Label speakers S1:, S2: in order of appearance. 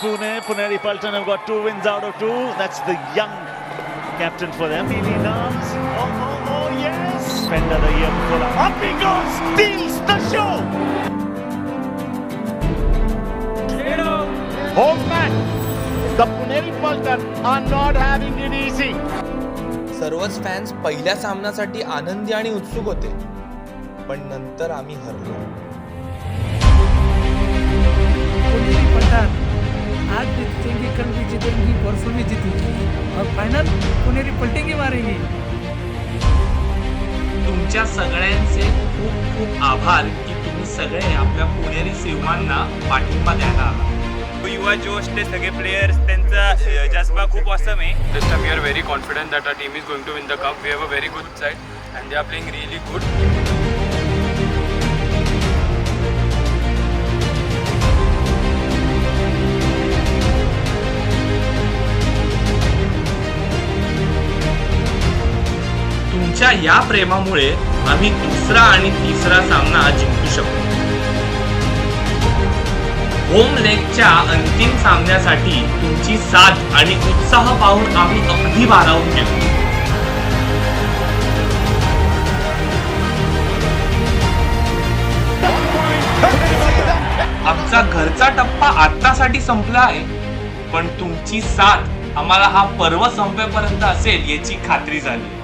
S1: Pune. Puneri Paltan have got two wins out of two. That's the young captain for them. He Nams. Oh, oh, oh, yes. Fender the year before. that. Up he goes. Steals the show.
S2: Home man! The Puneri Paltan are not having it easy.
S3: सर्वच fans पहिल्या सामन्यासाठी आनंदी आणि उत्सुक होते पण नंतर आम्ही हरलो
S4: झारखंड भी जीतेंगी परसों भी जीतेंगी। और फाइनल पुनेरी पलटेंगी मारेंगी
S5: तुमच्या सगळ्यांचे खूप खूप आभार की तुम्ही सगळे आपल्या पुणेरी सेवांना पाठिंबा द्यायला
S6: युवा जोश ते सगळे प्लेयर्स त्यांचा जसबा खूप असम आहे.
S7: This time we are very confident that our team is going to win the cup we have a very good side and they are playing really good
S5: त्यांच्या या प्रेमामुळे आम्ही दुसरा आणि तिसरा सामना जिंकू शकतो. होम लेगच्या अंतिम सामन्यासाठी तुमची साथ आणि उत्साह पाहून आम्ही अगदी भारावून गेलो. आमचा घरचा टप्पा आत्तासाठी संपला आहे पण तुमची साथ आम्हाला हा पर्व संपेपर्यंत असेल याची खात्री झाली.